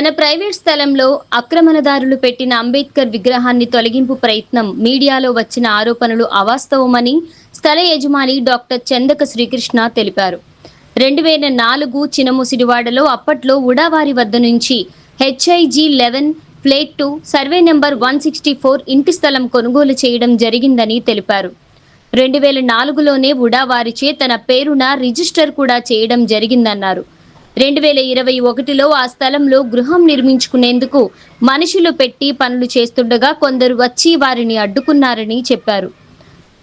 తన ప్రైవేట్ స్థలంలో ఆక్రమణదారులు పెట్టిన అంబేద్కర్ విగ్రహాన్ని తొలగింపు ప్రయత్నం మీడియాలో వచ్చిన ఆరోపణలు అవాస్తవమని స్థల యజమాని డాక్టర్ చందక శ్రీకృష్ణ తెలిపారు. రెండు వేల నాలుగు చినముసిడివాడలో అప్పట్లో ఉడావారి వద్ద నుంచి HIG eleven plot two survey number one sixty four ఇంటి స్థలం కొనుగోలు చేయడం జరిగిందని తెలిపారు. రెండు వేల నాలుగులోనే ఉడావారిచే తన పేరున రిజిస్టర్ కూడా చేయడం జరిగిందన్నారు. రెండు వేల ఇరవై ఒకటిలో ఆ స్థలంలో గృహం నిర్మించుకునేందుకు మనుషులు పెట్టి పనులు చేస్తుండగా కొందరు వచ్చి వారిని అడ్డుకున్నారని చెప్పారు.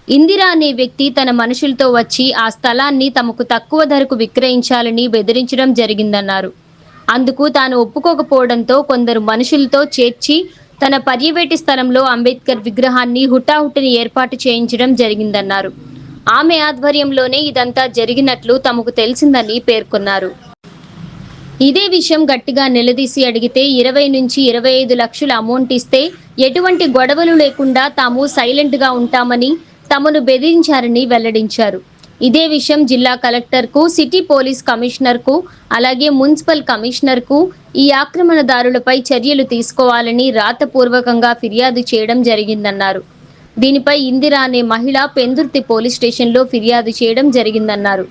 ఇందిరా అనే వ్యక్తి తన మనుషులతో వచ్చి ఆ స్థలాన్ని తమకు తక్కువ ధరకు విక్రయించాలని బెదిరించడం జరిగిందన్నారు. అందుకు తాను ఒప్పుకోకపోవడంతో కొందరు మనుషులతో చేర్చి తన పర్యవేటి స్థలంలో అంబేద్కర్ విగ్రహాన్ని హుటాహుటిని ఏర్పాటు చేయించడం జరిగిందన్నారు. ఆమె ఆధ్వర్యంలోనే ఇదంతా జరిగినట్లు తమకు తెలిసిందని పేర్కొన్నారు. ఇదే విషయం గట్టిగా నిలదీసి అడిగితే ఇరవై నుంచి ఇరవై ఐదు లక్షల అమౌంట్ ఇస్తే ఎటువంటి గొడవలు లేకుండా తాము సైలెంట్గా ఉంటామని తమను బెదిరించారని వెల్లడించారు. ఇదే విషయం జిల్లా కలెక్టర్కు సిటీ పోలీస్ కమిషనర్కు అలాగే మున్సిపల్ కమిషనర్కు ఈ ఆక్రమణదారులపై చర్యలు తీసుకోవాలని రాతపూర్వకంగా ఫిర్యాదు చేయడం జరిగిందన్నారు. దీనిపై ఇందిరా అనే మహిళ పెందుర్తి పోలీస్ స్టేషన్లో ఫిర్యాదు చేయడం జరిగిందన్నారు.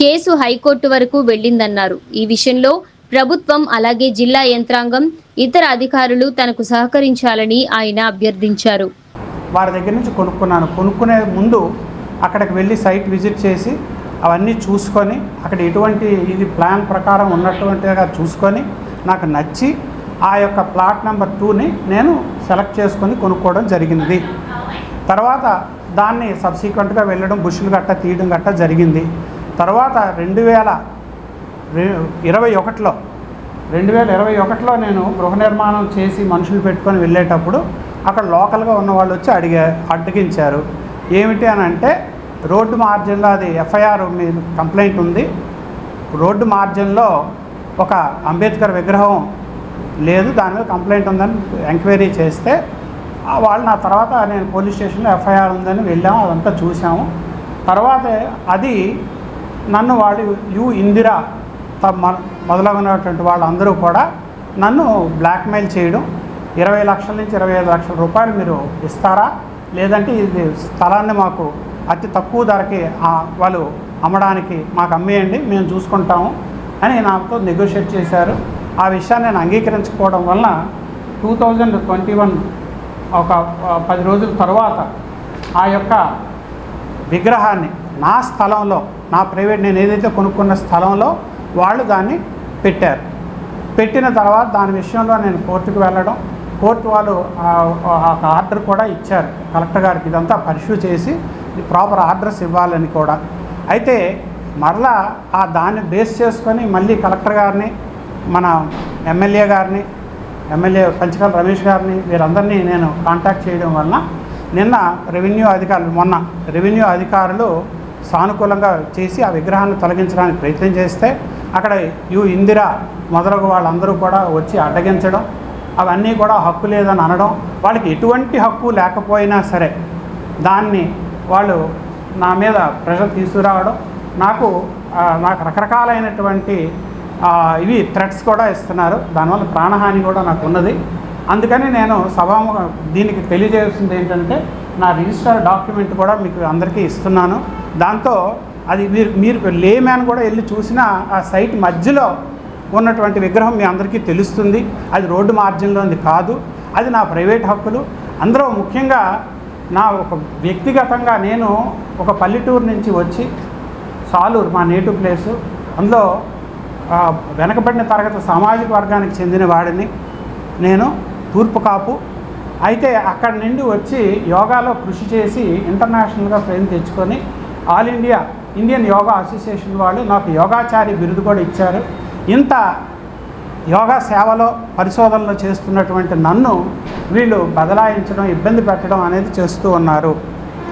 కేసు హైకోర్టు వరకు వెళ్ళిందన్నారు ఈ విషయంలో ప్రభుత్వం అలాగే జిల్లా యంత్రాంగం ఇతర అధికారులు తనకు సహకరించాలని ఆయన అభ్యర్థించారు. వారి దగ్గర నుంచి కొనుక్కున్నాను. కొనుక్కునే ముందు అక్కడికి వెళ్ళి సైట్ విజిట్ చేసి అవన్నీ చూసుకొని అక్కడ ఎటువంటి ఇది ప్లాన్ ప్రకారం ఉన్నటువంటిగా చూసుకొని నాకు నచ్చి ఆ యొక్క ప్లాట్ నెంబర్ టూని నేను సెలెక్ట్ చేసుకొని కొనుక్కోవడం జరిగింది. తర్వాత దాన్ని సబ్సీక్వెంట్గా వెళ్ళడం బుషులు గట్ట తీయడం గట్ట జరిగింది. తర్వాత రెండు వేల ఇరవై ఒకటిలో రెండు వేల ఇరవై ఒకటిలో నేను గృహ నిర్మాణం చేసి మనుషులు పెట్టుకొని వెళ్ళేటప్పుడు అక్కడ లోకల్గా ఉన్న వాళ్ళు వచ్చి అడిగా అడ్డగించారు. ఏమిటి అని అంటే రోడ్డు మార్జిన్లో అది ఎఫ్ఐఆర్ మీద కంప్లైంట్ ఉంది. రోడ్డు మార్జిన్లో ఒక అంబేద్కర్ విగ్రహం లేదు దాని మీద కంప్లైంట్ ఉందని ఎంక్వైరీ చేస్తే వాళ్ళు నా తర్వాత నేను పోలీస్ స్టేషన్లో ఎఫ్ఐఆర్ ఉందని వెళ్ళాము అదంతా చూసాము. తర్వాత అది నన్ను వాళ్ళు యు ఇందిరా త- మ- మొదలగునటువంటి వాళ్ళందరూ కూడా నన్ను బ్లాక్మెయిల్ చేయడం ఇరవై లక్షల నుంచి ఇరవై ఐదు లక్షల రూపాయలు మీరు ఇస్తారా? లేదంటే ఇది స్థలాన్ని మాకు అతి తక్కువ ధరకి వాళ్ళు అమ్మడానికి మాకు అమ్మేయండి మేము చూసుకుంటాము అని నాతో నెగోషియేట్ చేశారు. ఆ విషయాన్ని నేను అంగీకరించకపోవడం వలన టూ థౌజండ్ ట్వంటీ వన్ ఒక పది రోజుల తర్వాత ఆ యొక్క విగ్రహాన్ని నా స్థలంలో నా ప్రైవేట్ నేను ఏదైతే కొనుక్కున్న స్థలంలో వాళ్ళు దాన్ని పెట్టారు. పెట్టిన తర్వాత దాని విషయంలో నేను కోర్టుకు వెళ్ళడం కోర్టు వాళ్ళు ఆర్డర్ కూడా ఇచ్చారు. కలెక్టర్ గారికి ఇదంతా పరిష్యూ చేసి ప్రాపర్ ఆర్డర్స్ ఇవ్వాలని కూడా. అయితే మరలా ఆ దాన్ని బేస్ చేసుకొని మళ్ళీ కలెక్టర్ గారిని మన ఎమ్మెల్యే గారిని ఎమ్మెల్యే పంచకల్ రమేష్ గారిని వీరందరినీ నేను కాంటాక్ట్ చేయడం వలన నిన్న రెవెన్యూ అధికారులు మొన్న రెవెన్యూ అధికారులు సానుకూలంగా చేసి ఆ విగ్రహాన్ని తొలగించడానికి ప్రయత్నం చేస్తే అక్కడ యు ఇందిర మొదలగు వాళ్ళందరూ కూడా వచ్చి అడ్డగించడం అవన్నీ కూడా హక్కు లేదని అనడం వాళ్ళకి ఎటువంటి హక్కు లేకపోయినా సరే దాన్ని వాళ్ళు నా మీద ప్రెషర్ తీసుకురావడం నాకు నాకు రకరకాలైనటువంటి ఇవి థ్రెట్స్ కూడా ఇస్తున్నారు. దానివల్ల ప్రాణహాని కూడా నాకు ఉన్నది అందుకని నేను సభాముఖ దీనికి తెలియజేస్తుంది ఏంటంటే నా రిజిస్టర్ డాక్యుమెంట్ కూడా మీకు అందరికీ ఇస్తున్నాను. దాంతో అది మీరు మీరు లేమ్యాన్ కూడా వెళ్ళి చూసినా ఆ సైట్ మధ్యలో ఉన్నటువంటి విగ్రహం మీ అందరికీ తెలుస్తుంది. అది రోడ్డు మార్జిన్లోది కాదు. అది నా ప్రైవేట్ హక్కులు. అందులో ముఖ్యంగా నా ఒక వ్యక్తిగతంగా నేను ఒక పల్లెటూరు నుంచి వచ్చి సాలూరు మా నేటివ్ ప్లేసు. అందులో వెనకబడిన తరగతి సామాజిక వర్గానికి చెందిన వాడిని. నేను తూర్పు కాపు. అయితే అక్కడి నుండి వచ్చి యోగాలో కృషి చేసి ఇంటర్నేషనల్గా ఫ్రేమ్ తెచ్చుకొని all India Indian yoga association వాళ్ళు నాకు యోగాచారి బిరుదు కూడా ఇచ్చారు. ఇంత యోగా సేవలో పరిశోధనలు చేస్తున్నటువంటి నన్ను వీళ్ళు బదలాయించడం ఇబ్బంది పెట్టడం అనేది చేస్తూ ఉన్నారు.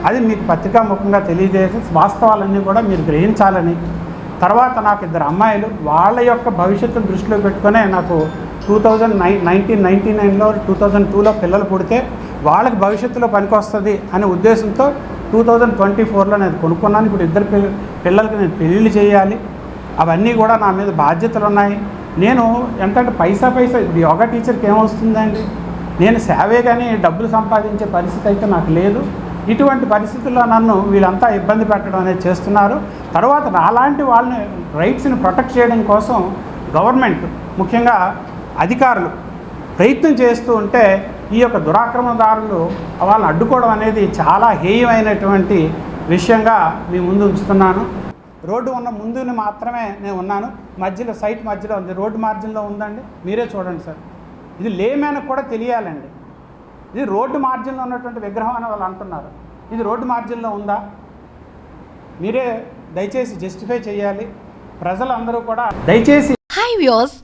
అది మీకు పత్రికాముఖంగా తెలియజేసి వాస్తవాలన్నీ కూడా మీరు గ్రహించాలని. తర్వాత నాకు ఇద్దరు అమ్మాయిలు వాళ్ళ యొక్క భవిష్యత్తును దృష్టిలో పెట్టుకునే నాకు two thousand nine nineteen ninety నైన్లో టూ థౌజండ్ టూలో పిల్లలు పుడితే వాళ్ళకి భవిష్యత్తులో పనికొస్తుంది అనే ఉద్దేశంతో టూ థౌజండ్ ట్వంటీ ఫోర్లో నేను కొనుక్కున్నాను. ఇప్పుడు ఇద్దరు పిల్ల పిల్లలకి నేను పెళ్ళిళ్ళు చేయాలి. అవన్నీ కూడా నా మీద బాధ్యతలు ఉన్నాయి. నేను ఎంతంటే పైసా పైసా ఇప్పుడు యోగా టీచర్కి ఏమొస్తుందండి? నేను సేవే కానీ డబ్బులు సంపాదించే పరిస్థితి అయితే నాకు లేదు. ఇటువంటి పరిస్థితుల్లో నన్ను వీళ్ళంతా ఇబ్బంది పెట్టడం అనేది చేస్తున్నారు. తర్వాత నాలాంటి వాళ్ళని రైట్స్ని ప్రొటెక్ట్ చేయడం కోసం గవర్నమెంట్ ముఖ్యంగా అధికారులు ప్రయత్నం చేస్తూ ఉంటే ఈ యొక్క దురాక్రమణదారులు వాళ్ళని అడ్డుకోవడం అనేది చాలా హేయమైనటువంటి విషయంగా మీ ముందు ఉంచుతున్నాను. రోడ్డు ఉన్న ముందుని మాత్రమే నేను ఉన్నాను. మధ్యలో సైట్ మధ్యలో ఉంది. రోడ్డు మార్జిన్లో ఉందండి. మీరే చూడండి సార్. ఇది లేమేనకు కూడా తెలియాలండి. ఇది రోడ్డు మార్జిన్లో ఉన్నటువంటి విగ్రహం అని వాళ్ళు అంటున్నారు. ఇది రోడ్డు మార్జిన్లో ఉందా? మీరే దయచేసి జస్టిఫై చేయాలి. ప్రజలందరూ కూడా దయచేసి హై వ్యూస్